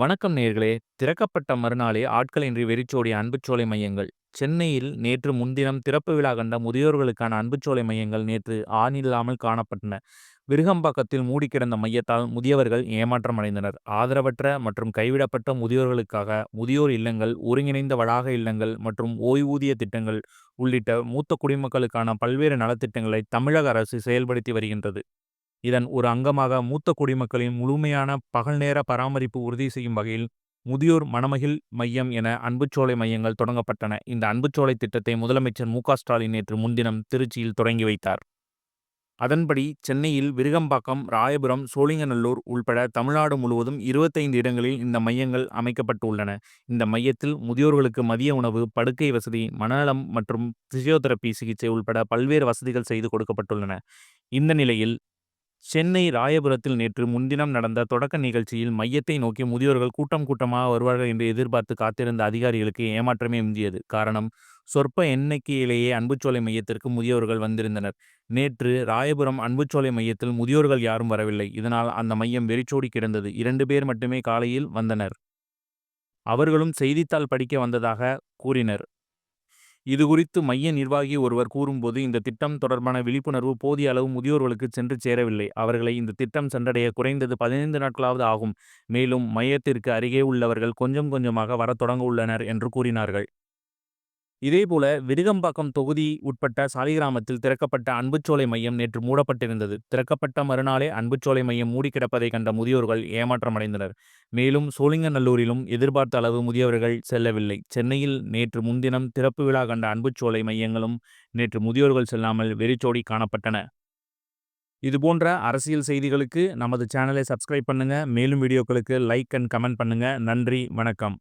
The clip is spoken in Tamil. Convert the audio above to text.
வணக்கம் நேர்களே திறக்கப்பட்ட மறுநாளே ஆட்களின்றி வெறிச்சோடிய அன்புச்சோலை மையங்கள். சென்னையில் நேற்று முன்தினம் திறப்பு விழா கண்ட முதியோர்களுக்கான அன்புச்சோலை மையங்கள் நேற்று ஆணில்லாமல் காணப்பட்டன. விருகம்பாக்கத்தில் மூடி கிடந்த மையத்தால் முதியவர்கள் ஏமாற்றம் அடைந்தனர். ஆதரவற்ற மற்றும் கைவிடப்பட்ட முதியோர்களுக்காக முதியோர் இல்லங்கள் ஒருங்கிணைந்த வளாக இல்லங்கள் மற்றும் ஓய்வூதிய திட்டங்கள் உள்ளிட்ட மூத்த குடிமக்களுக்கான பல்வேறு நலத்திட்டங்களை தமிழக அரசு செயல்படுத்தி வருகின்றது. இதன் ஒரு அங்கமாக மூத்த குடிமக்களின் முழுமையான பகல் நேர பராமரிப்பு உறுதி செய்யும் வகையில் முதியோர் மணமகிழ் மையம் என அன்புச்சோலை மையங்கள் தொடங்கப்பட்டன. இந்த அன்புச்சோலை திட்டத்தை முதலமைச்சர் மு ஸ்டாலின் நேற்று முன்தினம் திருச்சியில் தொடங்கி வைத்தார். அதன்படி சென்னையில் விருகம்பாக்கம் ராயபுரம் சோழிங்கநல்லூர் உள்பட தமிழ்நாடு முழுவதும் இருபத்தைந்து இடங்களில் இந்த மையங்கள் அமைக்கப்பட்டுள்ளன. இந்த மையத்தில் முதியோர்களுக்கு மதிய உணவு படுக்கை வசதி மனநலம் மற்றும் பிசியோதெரப்பி சிகிச்சை உள்பட பல்வேறு வசதிகள் செய்து கொடுக்கப்பட்டுள்ளன. இந்த நிலையில் சென்னை ராயபுரத்தில் நேற்று முன்தினம் நடந்த தொடக்க நிகழ்ச்சியில் மையத்தை நோக்கி முதியோர்கள் கூட்டம் கூட்டமாக வருவார்கள் என்று எதிர்பார்த்து காத்திருந்த அதிகாரிகளுக்கு ஏமாற்றமே மிஞ்சியது. காரணம் சொற்ப எண்ணிக்கையிலேயே அன்புச்சோலை மையத்திற்கு முதியோர்கள் வந்திருந்தனர். நேற்று ராயபுரம் அன்புச்சோலை மையத்தில் முதியோர்கள் யாரும் வரவில்லை. இதனால் அந்த மையம் வெறிச்சோடி கிடந்தது. இரண்டு பேர் மட்டுமே காலையில் வந்தனர். அவர்களும் செய்தித்தாள் படிக்க வந்ததாக கூறினர். இதுகுறித்து மைய நிர்வாகி ஒருவர் கூறும்போது இந்த திட்டம் தொடர்பான விழிப்புணர்வு போதிய அளவு முதியோர்களுக்கு சென்று சேரவில்லை. அவர்களை இந்த திட்டம் சென்றடைய குறைந்தது பதினைந்து நாட்களாவது ஆகும். மேலும் மையத்திற்கு அருகே உள்ளவர்கள் கொஞ்சம் கொஞ்சமாக வரத் தொடங்க உள்ளனர் என்று கூறினார்கள். இதேபோல விருகம்பாக்கம் தொகுதி உட்பட்ட சாலிகிராமத்தில் திறக்கப்பட்ட அன்புச்சோலை மையம் நேற்று மூடப்பட்டிருந்தது. திறக்கப்பட்ட மறுநாளே அன்புச்சோலை மையம் மூடி கிடப்பதை கண்ட முதியோர்கள் ஏமாற்றமடைந்தனர். மேலும் சோழிங்கநல்லூரிலும் எதிர்பார்த்த அளவு முதியவர்கள் செல்லவில்லை. சென்னையில் நேற்று முன்தினம் திறப்பு விழா கண்ட அன்புச்சோலை மையங்களும் நேற்று முதியோர்கள் செல்லாமல் வெறிச்சோடி காணப்பட்டன. இதுபோன்ற அரசியல் செய்திகளுக்கு நமது சேனலை சப்ஸ்கிரைப் பண்ணுங்கள் மேலும் வீடியோக்களுக்கு லைக் அண்ட் கமெண்ட் பண்ணுங்க. நன்றி. வணக்கம்.